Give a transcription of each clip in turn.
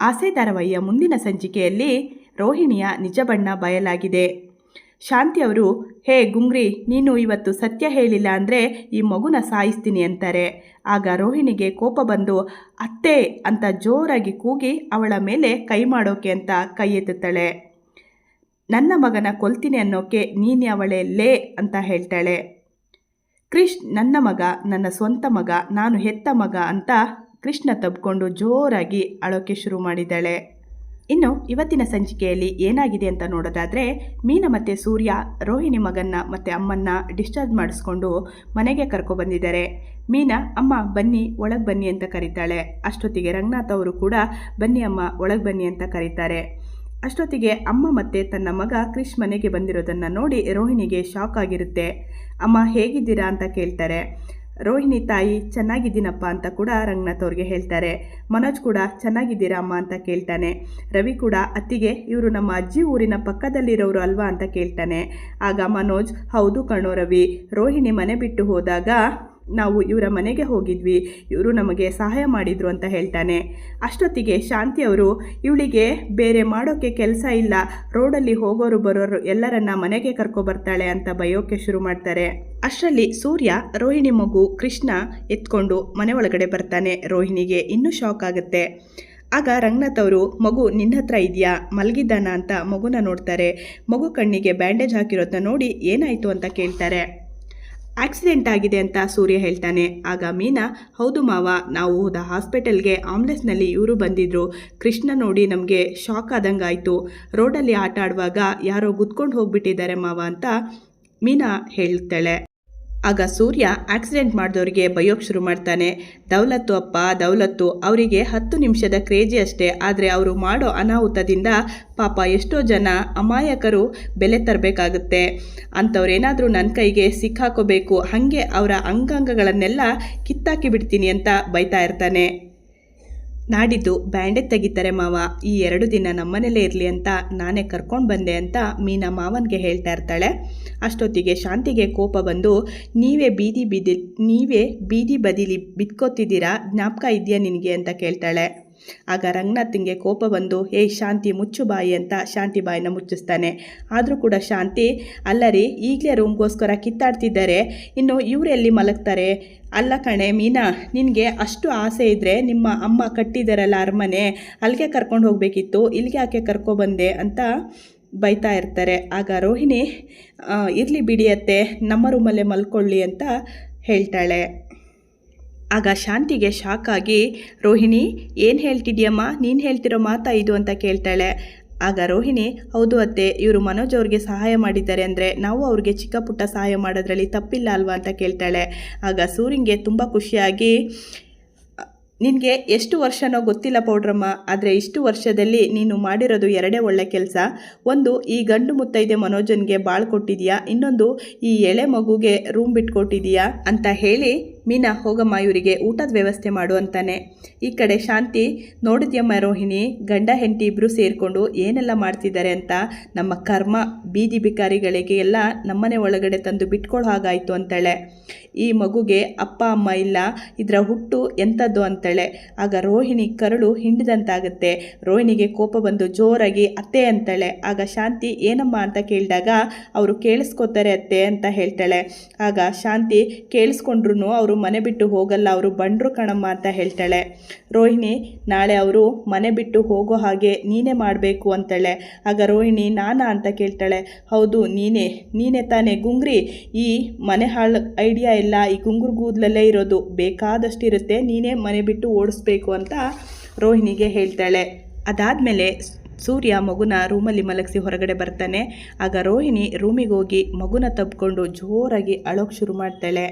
ಆಸೆ ಧಾರಾವಾಹಿಯ ಮುಂದಿನ ಸಂಚಿಕೆಯಲ್ಲಿ ರೋಹಿಣಿಯ ನಿಜ ಬಣ್ಣ ಬಯಲಾಗಿದೆ. ಶಾಂತಿ ಅವರು, ಹೇ ಗುಂಗ್ರಿ, ನೀನು ಇವತ್ತು ಸತ್ಯ ಹೇಳಿಲ್ಲ ಅಂದರೆ ಈ ಮಗುನ ಸಾಯಿಸ್ತೀನಿ ಅಂತಾರೆ. ಆಗ ರೋಹಿಣಿಗೆ ಕೋಪ ಬಂದು, ಅತ್ತೆ ಅಂತ ಜೋರಾಗಿ ಕೂಗಿ ಅವಳ ಮೇಲೆ ಕೈ ಮಾಡೋಕೆ ಅಂತ ಕೈ ಎತ್ತುತ್ತಾಳೆ. ನನ್ನ ಮಗನ ಕೊಲ್ತೀನಿ ಅನ್ನೋಕೆ ನೀನು ಅವಳೇ ಲೇ ಅಂತ ಹೇಳ್ತಾಳೆ. ಕ್ರಿಶ್ ನನ್ನ ಮಗ, ನನ್ನ ಸ್ವಂತ ಮಗ, ನಾನು ಹೆತ್ತ ಮಗ ಅಂತ ಕೃಷ್ಣ ತಬ್ಕೊಂಡು ಜೋರಾಗಿ ಅಳೋಕೆ ಶುರು ಮಾಡಿದ್ದಾಳೆ. ಇನ್ನು ಇವತ್ತಿನ ಸಂಚಿಕೆಯಲ್ಲಿ ಏನಾಗಿದೆ ಅಂತ ನೋಡೋದಾದರೆ, ಮೀನ ಮತ್ತು ಸೂರ್ಯ ರೋಹಿಣಿ ಮಗನ್ನ ಮತ್ತು ಅಮ್ಮನ್ನ ಡಿಸ್ಚಾರ್ಜ್ ಮಾಡಿಸ್ಕೊಂಡು ಮನೆಗೆ ಕರ್ಕೊಬಂದಿದ್ದಾರೆ ಮೀನಾ, ಅಮ್ಮ, ಬನ್ನಿ, ಒಳಗೆ ಬನ್ನಿ ಅಂತ ಕರೀತಾಳೆ. ಅಷ್ಟೊತ್ತಿಗೆ ರಂಗನಾಥ್ ಅವರು ಕೂಡ, ಬನ್ನಿ ಅಮ್ಮ, ಒಳಗೆ ಬನ್ನಿ ಅಂತ ಕರೀತಾರೆ. ಅಷ್ಟೊತ್ತಿಗೆ ಅಮ್ಮ ಮತ್ತೆ ತನ್ನ ಮಗ ಕ್ರಿಶ್ ಮನೆಗೆ ಬಂದಿರೋದನ್ನು ನೋಡಿ ರೋಹಿಣಿಗೆ ಶಾಕ್ ಆಗಿರುತ್ತೆ. ಅಮ್ಮ, ಹೇಗಿದ್ದೀರಾ? ಅಂತ ಕೇಳ್ತಾರೆ. ರೋಹಿಣಿ ತಾಯಿ, ಚೆನ್ನಾಗಿದ್ದೀನಪ್ಪ ಅಂತ ಕೂಡ ರಂಗನಾಥ್ ಅವ್ರಿಗೆ ಹೇಳ್ತಾರೆ. ಮನೋಜ್ ಕೂಡ ಚೆನ್ನಾಗಿದ್ದೀರಾ ಅಮ್ಮ ಅಂತ ಕೇಳ್ತಾನೆ. ರವಿ ಕೂಡ, ಅತ್ತಿಗೆ, ಇವರು ನಮ್ಮ ಅಜ್ಜಿ ಊರಿನ ಪಕ್ಕದಲ್ಲಿರೋರು ಅಲ್ವಾ ಅಂತ ಕೇಳ್ತಾನೆ. ಆಗ ಮನೋಜ್, ಹೌದು ಕಣೋ ರವಿ, ರೋಹಿಣಿ ಮನೆ ಬಿಟ್ಟು ಹೋದಾಗ ನಾವು ಇವರ ಮನೆಗೆ ಹೋಗಿದ್ವಿ, ಇವರು ನಮಗೆ ಸಹಾಯ ಮಾಡಿದರು ಅಂತ ಹೇಳ್ತಾನೆ. ಅಷ್ಟೊತ್ತಿಗೆ ಶಾಂತಿ ಅವರು, ಇವಳಿಗೆ ಬೇರೆ ಮಾಡೋಕ್ಕೆ ಕೆಲಸ ಇಲ್ಲ, ರೋಡಲ್ಲಿ ಹೋಗೋರು ಬರೋರು ಎಲ್ಲರನ್ನ ಮನೆಗೆ ಕರ್ಕೊಬರ್ತಾಳೆ ಅಂತ ಬಯೋಕ್ಕೆ ಶುರು ಮಾಡ್ತಾರೆ. ಅಷ್ಟರಲ್ಲಿ ಸೂರ್ಯ, ರೋಹಿಣಿ ಮಗು ಕೃಷ್ಣ ಎತ್ಕೊಂಡು ಮನೆ ಒಳಗಡೆ ಬರ್ತಾನೆ ರೋಹಿಣಿಗೆ, ಇನ್ನೂ ಶಾಕ್ ಆಗುತ್ತೆ. ಆಗ ರಂಗನಾಥ್ ಅವರು, ಮಗು, ನಿನ್ನ ಹತ್ರ ಇದೆಯಾ? ಮಲಗಿದ್ದಾನ? ಅಂತ ಮಗುನ ನೋಡ್ತಾರೆ. ಮಗು ಕಣ್ಣಿಗೆ ಬ್ಯಾಂಡೇಜ್ ಹಾಕಿರೋದನ್ನ ನೋಡಿ ಏನಾಯಿತು ಅಂತ ಕೇಳ್ತಾರೆ. ಆಕ್ಸಿಡೆಂಟ್ ಆಗಿದೆ ಅಂತ ಸೂರ್ಯ ಹೇಳ್ತಾನೆ. ಆಗ ಮೀನಾ, ಹೌದು ಮಾವ, ನಾವು ಹೋದ ಹಾಸ್ಪಿಟಲ್ಗೆ ಆಂಬ್ಲೆನ್ಸ್ನಲ್ಲಿ ಇವರು ಬಂದಿದ್ರು. ಕೃಷ್ಣ ನೋಡಿ ನಮಗೆ ಶಾಕ್ ಆದಂಗಾಯಿತು. ರೋಡಲ್ಲಿ ಆಟ ಆಡುವಾಗ ಯಾರೋ ಗುದ್ಕೊಂಡು ಹೋಗ್ಬಿಟ್ಟಿದ್ದಾರೆ ಮಾವ ಅಂತ ಮೀನಾ ಹೇಳ್ತಾಳೆ. ಆಗ ಸೂರ್ಯ ಆಕ್ಸಿಡೆಂಟ್ ಮಾಡಿದವರಿಗೆ ಬಯೋಕ್ ಶುರು ಮಾಡ್ತಾನೆ. ದೌಲತ್ತು ಅಪ್ಪ, ದೌಲತ್ತು. ಅವರಿಗೆ ಹತ್ತು ನಿಮಿಷದ ಕ್ರೇಜಿ ಅಷ್ಟೇ. ಆದರೆ ಅವರು ಮಾಡೋ ಅನಾಹುತದಿಂದ ಪಾಪ ಎಷ್ಟೋ ಜನ ಅಮಾಯಕರು ಬೆಲೆ ತರಬೇಕಾಗುತ್ತೆ. ಅಂಥವ್ರೇನಾದರೂ ನನ್ನ ಕೈಗೆ ಸಿಕ್ಕಾಕೋಬೇಕು. ಹಾಗೆ ಅವರ ಅಂಗಾಂಗಗಳನ್ನೆಲ್ಲ ಕಿತ್ತಾಕಿ ಬಿಡ್ತೀನಿ ಅಂತ ಬೈತಾ ಇರ್ತಾನೆ. ನಾಡಿದ್ದು ಬ್ಯಾಂಡೇಜ್ ತೆಗಿತಾರೆ ಮಾವ. ಈ ಎರಡು ದಿನ ನಮ್ಮನೇಲೇ ಇರಲಿ ಅಂತ ನಾನೇ ಕರ್ಕೊಂಡು ಬಂದೆ ಅಂತ ಮೀನಾ ಮಾವನಿಗೆ ಹೇಳ್ತಾ ಇರ್ತಾಳೆ. ಅಷ್ಟೊತ್ತಿಗೆ ಶಾಂತಿಗೆ ಕೋಪ ಬಂದು, ನೀವೇ ಬೀದಿ ಬೀದಿ ನೀವೇ ಬೀದಿ ಬದಿಲಿ ಬಿತ್ಕೋತಿದ್ದೀರಾ ಜ್ಞಾಪಕ ಇದೆಯಾ ನಿನಗೆ? ಅಂತ ಕೇಳ್ತಾಳೆ. ಆಗ ರಂಗನಾಥಿಂಗೆ ಕೋಪ ಬಂದು ಏಯ್ ಶಾಂತಿ, ಮುಚ್ಚು ಬಾಯಿ ಅಂತ ಶಾಂತಿ ಬಾಯಿನ ಮುಚ್ಚಿಸ್ತಾನೆ. ಆದರೂ ಕೂಡ ಶಾಂತಿ, ಅಲ್ಲರಿ, ಈಗಲೇ ರೂಮ್ಗೋಸ್ಕರ ಕಿತ್ತಾಡ್ತಿದ್ದಾರೆ. ಇನ್ನು ಇವರೆಲ್ಲಿ ಮಲಗ್ತಾರೆ? ಅಲ್ಲ ಕಣೆ, ಮೀನಾ, ನಿನಗೆ ಅಷ್ಟು ಆಸೆ ಇದ್ದರೆ ನಿಮ್ಮ ಅಮ್ಮ ಕಟ್ಟಿದಾರಲ್ಲ ಅರಮನೆ, ಅಲ್ಲಿಗೆ ಕರ್ಕೊಂಡು ಹೋಗಬೇಕಿತ್ತು, ಇಲ್ಲಿಗೆ ಯಾಕೆ ಕರ್ಕೊಬಂದೆ ಅಂತ ಬೈತಾ ಇರ್ತಾರೆ. ಆಗ ರೋಹಿಣಿ ಇರಲಿ ಬಿಡಿಯತ್ತೆ ನಮ್ಮ ರೂಮಲ್ಲೇ ಮಲ್ಕೊಳ್ಳಿ ಅಂತ ಹೇಳ್ತಾಳೆ. ಆಗ ಶಾಂತಿಗೆ ಶಾಕ್ ಆಗಿ ರೋಹಿಣಿ, ಏನು ಹೇಳ್ತಿದ್ಯಮ್ಮ? ನೀನು ಹೇಳ್ತಿರೋ ಮಾತಾ ಇದು? ಅಂತ ಕೇಳ್ತಾಳೆ. ಆಗ ರೋಹಿಣಿ, ಹೌದು ಅತ್ತೆ, ಇವರು ಮನೋಜ್ ಅವ್ರಿಗೆ ಸಹಾಯ ಮಾಡಿದ್ದಾರೆ ಅಂದರೆ ನಾವು ಅವ್ರಿಗೆ ಚಿಕ್ಕ ಪುಟ್ಟ ಸಹಾಯ ಮಾಡೋದ್ರಲ್ಲಿ ತಪ್ಪಿಲ್ಲ ಅಲ್ವಾ? ಅಂತ ಕೇಳ್ತಾಳೆ. ಆಗ ಸೂರಿಂಗೆ ತುಂಬ ಖುಷಿಯಾಗಿ, ನಿನಗೆ ಎಷ್ಟು ವರ್ಷನೋ ಗೊತ್ತಿಲ್ಲ ಪೌಡ್ರಮ್ಮ, ಆದರೆ ಇಷ್ಟು ವರ್ಷದಲ್ಲಿ ನೀನು ಮಾಡಿರೋದು ಎರಡೇ ಒಳ್ಳೆ ಕೆಲಸ. ಒಂದು, ಈ ಗಂಡು ಮುತ್ತೈದೆ ಮನೋಜನ್ಗೆ ಬಾಳ್ ಕೊಟ್ಟಿದೀಯಾ? ಇನ್ನೊಂದು, ಈ ಎಳೆ ಮಗುಗೆ ರೂಮ್ ಬಿಟ್ಕೊಟ್ಟಿದೀಯಾ? ಅಂತ ಹೇಳಿ ಮೀನಾ ಹೋಗಮ್ಮ ಇವರಿಗೆ ಊಟದ ವ್ಯವಸ್ಥೆ ಮಾಡು ಅಂತಾನೆ ಈ ಕಡೆ ಶಾಂತಿ ನೋಡಿದ್ಯಮ್ಮ ರೋಹಿಣಿ ಗಂಡ, ಹೆಂಡತಿ ಇಬ್ಬರು ಸೇರಿಕೊಂಡು ಏನೆಲ್ಲ ಮಾಡ್ತಿದ್ದಾರೆ ಅಂತ ನಮ್ಮ ಕರ್ಮ, ಬೀದಿ ಬಿಕಾರಿಗಳಿಗೆ ಎಲ್ಲ ನಮ್ಮನೆ ಒಳಗಡೆ ತಂದು ಬಿಟ್ಕೊಳ್ಳೋ ಹಾಗಾಯಿತು ಅಂತಾಳೆ. ಈ ಮಗುಗೆ ಅಪ್ಪ, ಅಮ್ಮ ಇಲ್ಲ, ಇದರ ಹುಟ್ಟು ಎಂಥದ್ದು ಅಂತಾಳೆ. ಆಗ ರೋಹಿಣಿ ಕರಳು ಹಿಂಡಿದಂತಾಗುತ್ತೆ. ರೋಹಿಣಿಗೆ ಕೋಪ ಬಂದು ಜೋರಾಗಿ ಅತ್ತೆ ಅಂತಾಳೆ. ಆಗ ಶಾಂತಿ, ಏನಮ್ಮ ಅಂತ ಕೇಳಿದಾಗ, ಅವರು ಕೇಳಿಸ್ಕೋತಾರೆ ಅತ್ತೆ ಅಂತ ಹೇಳ್ತಾಳೆ. ಆಗ ಶಾಂತಿ ಕೇಳಿಸ್ಕೊಂಡ್ರು ಅವರು ಮನೆ ಬಿಟ್ಟು ಹೋಗಲ್ಲ, ಅವರು ಬಂಡ್ರು ಕಣಮ್ಮ ಅಂತ ಹೇಳ್ತಾಳೆ. ರೋಹಿಣಿ, ನಾಳೆ ಅವರು ಮನೆ ಬಿಟ್ಟು ಹೋಗೋ ಹಾಗೆ ನೀನೇ ಮಾಡಬೇಕು ಅಂತಾಳೆ. ಆಗ ರೋಹಿಣಿ, ನಾನಾ ಅಂತ ಕೇಳ್ತಾಳೆ. ಹೌದು, ನೀನೇ. ನೀನೇ ತಾನೇ. ಗುಂಗ್ರಿ, ಈ ಮನೆ ಹಾಳು ಐಡಿಯಾ ಇಲ್ಲ. ಈ ಗುಂಗುರು ಕೂದಲಲ್ಲೇ ಇರೋದು. ಬೇಕಾದಷ್ಟು ಇರುತ್ತೆ ನೀನೇ ಮನೆ ಬಿಟ್ಟು ಓಡಿಸ್ಬೇಕು ಅಂತ ರೋಹಿಣಿಗೆ ಹೇಳ್ತಾಳೆ. ಅದಾದಮೇಲೆ ಸೂರ್ಯ ಮಗುನ ರೂಮಲ್ಲಿ ಮಲಗಿಸಿ ಹೊರಗಡೆ ಬರ್ತಾನೆ. ಆಗ ರೋಹಿಣಿ ರೂಮಿಗೆ ಹೋಗಿ ಮಗುನ ತಬ್ಕೊಂಡು ಜೋರಾಗಿ ಅಳೋಕೆ ಶುರು ಮಾಡ್ತಾಳೆ.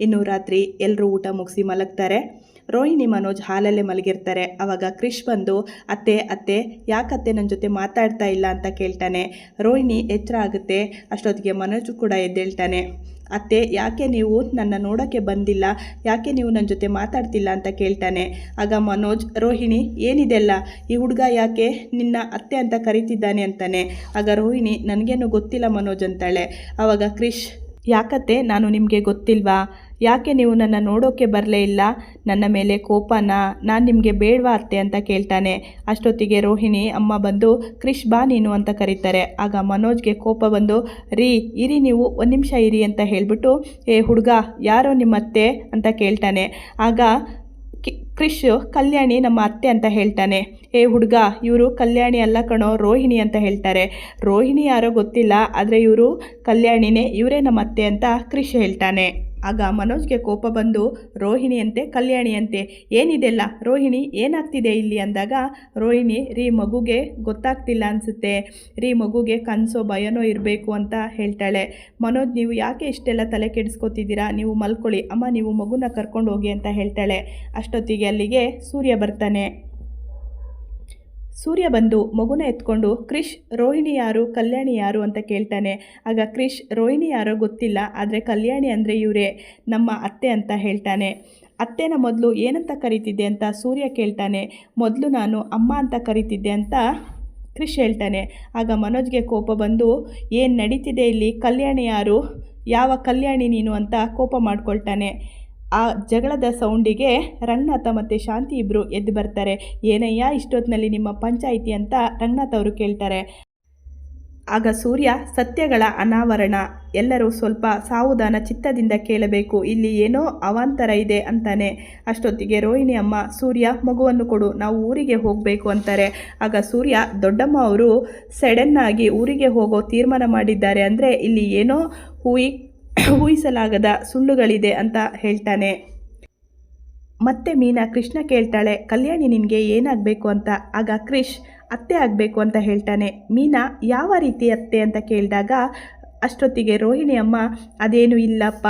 ಇನ್ನು ರಾತ್ರಿ ಎಲ್ಲರೂ ಊಟ ಮುಗಿಸಿ ಮಲಗ್ತಾರೆ. ರೋಹಿಣಿ ಮನೋಜ್ ಹಾಲಲ್ಲೇ ಮಲಗಿರ್ತಾರೆ. ಆವಾಗ ಕ್ರಿಶ್ ಬಂದು, ಅತ್ತೆ ಅತ್ತೆ ಯಾಕತ್ತೆ ನನ್ನ ಜೊತೆ ಮಾತಾಡ್ತಾ ಇಲ್ಲ? ಅಂತ ಕೇಳ್ತಾನೆ. ರೋಹಿಣಿ ಎಚ್ಚರ ಆಗುತ್ತೆ. ಅಷ್ಟೊತ್ತಿಗೆ ಮನೋಜ್ ಕೂಡ ಎದ್ದೇಳ್ತಾನೆ. ಅತ್ತೆ, ಯಾಕೆ ನೀವು ನನ್ನ ನೋಡೋಕ್ಕೆ ಬಂದಿಲ್ಲ? ಯಾಕೆ ನೀವು ನನ್ನ ಜೊತೆ ಮಾತಾಡ್ತಿಲ್ಲ? ಅಂತ ಕೇಳ್ತಾನೆ. ಆಗ ಮನೋಜ್, ರೋಹಿಣಿ ಏನಿದೆಲ್ಲ ಈ ಹುಡುಗ ಯಾಕೆ ನಿನ್ನ ಅತ್ತೆ ಅಂತ ಕರಿತಿದ್ದಾನೆ? ಅಂತಾನೆ. ಆಗ ರೋಹಿಣಿ, ನನಗೇನು ಗೊತ್ತಿಲ್ಲ ಮನೋಜ್ ಅಂತಾಳೆ. ಆವಾಗ ಕ್ರಿಶ್ ಯಾಕತ್ತೆ? ನಾನು ನಿಮಗೆ ಗೊತ್ತಿಲ್ವಾ? ಯಾಕೆ ನೀವು ನನ್ನ ನೋಡೋಕ್ಕೆ ಬರಲೇ ಇಲ್ಲ? ನನ್ನ ಮೇಲೆ ಕೋಪನ? ನಾನು ನಿಮಗೆ ಬೇಡವಾ ಅತ್ತೆ ಅಂತ ಕೇಳ್ತಾನೆ. ಅಷ್ಟೊತ್ತಿಗೆ ರೋಹಿಣಿ, ಅಮ್ಮ ಬಂದು, ಕ್ರಿಶ್ ಬಾ ನೀನು ಅಂತ ಕರೀತಾರೆ. ಆಗ ಮನೋಜ್ಗೆ ಕೋಪ ಬಂದು, ರೀ, ಇರಿ ನೀವು, ಒಂದು ನಿಮಿಷ ಇರಿ ಅಂತ ಹೇಳಿಬಿಟ್ಟು, ಏ, ಹುಡುಗ, ಯಾರೋ ನಿಮ್ಮ ಅತ್ತೆ ಅಂತ ಕೇಳ್ತಾನೆ. ಆಗ ಕ್ರಿಶ್, ಕಲ್ಯಾಣಿ ನಮ್ಮ ಅತ್ತೆ ಅಂತ ಹೇಳ್ತಾನೆ. ಏ, ಹುಡುಗ, ಇವರು ಕಲ್ಯಾಣಿ ಅಲ್ಲ ಕಣೋ, ರೋಹಿಣಿ ಅಂತ ಹೇಳ್ತಾರೆ. ರೋಹಿಣಿ ಯಾರೋ ಗೊತ್ತಿಲ್ಲ, ಆದರೆ ಇವರು ಕಲ್ಯಾಣಿನೇ, ಇವರೇ ನಮ್ಮ ಅತ್ತೆ ಅಂತ ಕ್ರಿಶ್ ಹೇಳ್ತಾನೆ. ಆಗ ಮನೋಜ್ಗೆ ಕೋಪ ಬಂದು, ರೋಹಿಣಿಯಂತೆ, ಕಲ್ಯಾಣಿಯಂತೆ, ಏನಿದೆಲ್ಲ? ರೋಹಿಣಿ, ಏನಾಗ್ತಿದೆ ಇಲ್ಲಿ? ಅಂದಾಗ, ರೋಹಿಣಿ, ರೀ ಮಗುಗೆ ಗೊತ್ತಾಗ್ತಿಲ್ಲ ಅನಿಸುತ್ತೆ. ರೀ ಮಗುಗೆ ಕನಸೋ ಭಯನೋ ಇರಬೇಕು ಅಂತ ಹೇಳ್ತಾಳೆ. ಮನೋಜ್, ನೀವು ಯಾಕೆ ಇಷ್ಟೆಲ್ಲ ತಲೆ ಕೆಡಿಸ್ಕೊತಿದ್ದೀರಾ? ನೀವು ಮಲ್ಕೊಳ್ಳಿ. ಅಮ್ಮ, ನೀವು ಮಗುನ ಕರ್ಕೊಂಡು ಹೋಗಿ ಅಂತ ಹೇಳ್ತಾಳೆ. ಅಷ್ಟೊತ್ತಿಗೆ ಅಲ್ಲಿಗೆ ಸೂರ್ಯ ಬರ್ತಾನೆ. ಸೂರ್ಯ ಬಂದು ಮಗುನ ಎತ್ಕೊಂಡು, ಕ್ರಿಶ್, ರೋಹಿಣಿ ಯಾರು, ಕಲ್ಯಾಣಿ ಯಾರು? ಅಂತ ಕೇಳ್ತಾನೆ. ಆಗ ಕ್ರಿಶ್, ರೋಹಿಣಿ ಯಾರೋ ಗೊತ್ತಿಲ್ಲ, ಆದರೆ ಕಲ್ಯಾಣಿ ಅಂದರೆ ಇವರೇ, ನಮ್ಮ ಅತ್ತೆ ಅಂತ ಹೇಳ್ತಾನೆ. ಅತ್ತೆನ ಮೊದಲು ಏನಂತ ಕರಿತಿದ್ದೆ ಅಂತ ಸೂರ್ಯ ಕೇಳ್ತಾನೆ. ಮೊದಲು ನಾನು ಅಮ್ಮ ಅಂತ ಕರಿತಿದ್ದೆ ಅಂತ ಕ್ರಿಶ್ ಹೇಳ್ತಾನೆ. ಆಗ ಮನೋಜ್ಗೆ ಕೋಪ ಬಂದು, ಏನು ನಡೀತಿದೆ ಇಲ್ಲಿ? ಕಲ್ಯಾಣಿ ಯಾರು? ಯಾವ ಕಲ್ಯಾಣಿ ನೀನು? ಅಂತ ಕೋಪ ಮಾಡ್ಕೊಳ್ತಾನೆ. ಆ ಜಗಳದ ಸೌಂಡಿಗೆ ರಂಗನಾಥ ಮತ್ತು ಶಾಂತಿ ಇಬ್ಬರು ಎದ್ದು ಬರ್ತಾರೆ. ಏನಯ್ಯ ಇಷ್ಟೊತ್ತಿನಲ್ಲಿ ನಿಮ್ಮ ಪಂಚಾಯಿತಿ ಅಂತ ರಂಗನಾಥ್ ಅವರು ಕೇಳ್ತಾರೆ. ಆಗ ಸೂರ್ಯ, ಸತ್ಯಗಳ ಅನಾವರಣ. ಎಲ್ಲರೂ ಸ್ವಲ್ಪ ಸಾವುದಾನ ಚಿತ್ತದಿಂದ ಕೇಳಬೇಕು. ಇಲ್ಲಿ ಏನೋ ಅವಾಂತರ ಇದೆ ಅಂತಾನೆ. ಅಷ್ಟೊತ್ತಿಗೆ ರೋಹಿಣಿ ಅಮ್ಮ, ಸೂರ್ಯ, ಮಗುವನ್ನು ಕೊಡು, ನಾವು ಊರಿಗೆ ಹೋಗಬೇಕು ಅಂತಾರೆ. ಆಗ ಸೂರ್ಯ, ದೊಡ್ಡಮ್ಮ ಅವರು ಸಡನ್ನಾಗಿ ಊರಿಗೆ ಹೋಗೋ ತೀರ್ಮಾನ ಮಾಡಿದ್ದಾರೆ. ಅಂದರೆ ಇಲ್ಲಿ ಏನೋ ಹೂಯಿ ಊಹಿಸಲಾಗದ ಸುಳ್ಳುಗಳಿದೆ ಅಂತ ಹೇಳ್ತಾನೆ. ಮತ್ತೆ ಮೀನಾ ಕೃಷ್ಣ ಕೇಳ್ತಾಳೆ, ಕಲ್ಯಾಣಿ, ನಿನಗೆ ಏನಾಗಬೇಕು ಅಂತ? ಆಗ ಕ್ರಿಶ್ ಅತ್ತೆ ಆಗಬೇಕು ಅಂತ ಹೇಳ್ತಾನೆ. ಮೀನಾ, ಯಾವ ರೀತಿ ಅತ್ತೆ ಅಂತ ಕೇಳಿದಾಗ, ಅಷ್ಟೊತ್ತಿಗೆ ರೋಹಿಣಿ ಅಮ್ಮ, ಅದೇನು ಇಲ್ಲಪ್ಪ,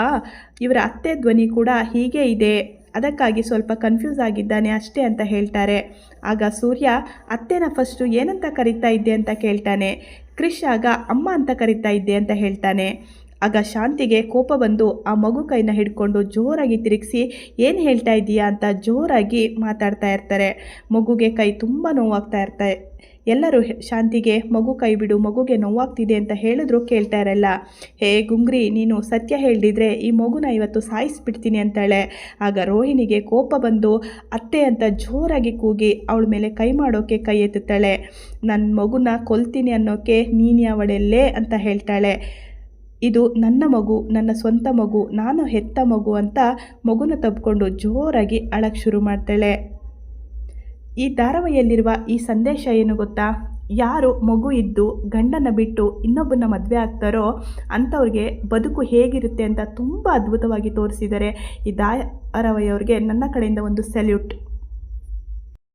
ಇವರ ಅತ್ತೆ ಧ್ವನಿ ಕೂಡ ಹೀಗೆ ಇದೆ. ಅದಕ್ಕಾಗಿ ಸ್ವಲ್ಪ ಕನ್ಫ್ಯೂಸ್ ಆಗಿದ್ದಾನೆ ಅಷ್ಟೇ ಅಂತ ಹೇಳ್ತಾರೆ. ಆಗ ಸೂರ್ಯ, ಅತ್ತೆನ ಫಸ್ಟು ಏನಂತ ಕರಿತಾ ಇದ್ದೆ? ಅಂತ ಕೇಳ್ತಾನೆ. ಕ್ರಿಶ್ ಆಗ, ಅಮ್ಮ ಅಂತ ಕರಿತಾ ಇದ್ದೆ? ಅಂತ ಹೇಳ್ತಾನೆ. ಆಗ ಶಾಂತಿಗೆ ಕೋಪ ಬಂದು ಆ ಮಗು ಕೈನ ಹಿಡ್ಕೊಂಡು ಜೋರಾಗಿ ತಿರುಗಿಸಿ, ಏನು ಹೇಳ್ತಾ ಇದ್ದೀಯಾ? ಅಂತ ಜೋರಾಗಿ ಮಾತಾಡ್ತಾ ಇರ್ತಾರೆ. ಮಗುಗೆ ಕೈ ತುಂಬ ನೋವಾಗ್ತಾ ಇರ್ತಾರೆ ಎಲ್ಲರೂ ಶಾಂತಿಗೆ ಮಗು ಕೈ ಬಿಡು, ಮಗುಗೆ ನೋವಾಗ್ತಿದೆ ಅಂತ ಹೇಳಿದ್ರು ಕೇಳ್ತಾ ಇರಲ್ಲ. ಹೇ ಗುಂಗ್ರಿ, ನೀನು ಸತ್ಯ ಹೇಳಿದ್ರೆ ಈ ಮಗುನ ಇವತ್ತು ಸಾಯಿಸ್ಬಿಡ್ತೀನಿ ಅಂತಾಳೆ. ಆಗ ರೋಹಿಣಿಗೆ ಕೋಪ ಬಂದು, ಅತ್ತೆ ಅಂತ ಜೋರಾಗಿ ಕೂಗಿ ಅವಳ ಮೇಲೆ ಕೈ ಮಾಡೋಕ್ಕೆ ಕೈ ಎತ್ತುತ್ತಾಳೆ. ನನ್ನ ಮಗುನ ಕೊಲ್ತೀನಿ ಅನ್ನೋಕ್ಕೆ ನೀನು ಯಾವಳೆಲ್ಲೇ ಅಂತ ಹೇಳ್ತಾಳೆ. ಇದು ನನ್ನ ಮಗು, ನನ್ನ ಸ್ವಂತ ಮಗು, ನಾನು ಹೆತ್ತ ಮಗು ಅಂತ ಮಗುನ ತಬ್ಕೊಂಡು ಜೋರಾಗಿ ಅಳಕ್ಕೆ ಶುರು ಮಾಡ್ತಾಳೆ. ಈ ಧಾರಾವಾಹಿಯಲ್ಲಿರುವ ಈ ಸಂದೇಶ ಏನು ಗೊತ್ತಾ? ಯಾರು ಮಗು ಇದ್ದು ಗಂಡನ ಬಿಟ್ಟು ಇನ್ನೊಬ್ಬನ ಮದುವೆ ಆಗ್ತಾರೋ ಅಂಥವ್ರಿಗೆ ಬದುಕು ಹೇಗಿರುತ್ತೆ ಅಂತ ತುಂಬ ಅದ್ಭುತವಾಗಿ ತೋರಿಸಿದ್ದಾರೆ. ಈ ಧಾರಾವಾಹಿಯವ್ರಿಗೆ ನನ್ನ ಕಡೆಯಿಂದ ಒಂದು ಸೆಲ್ಯೂಟ್.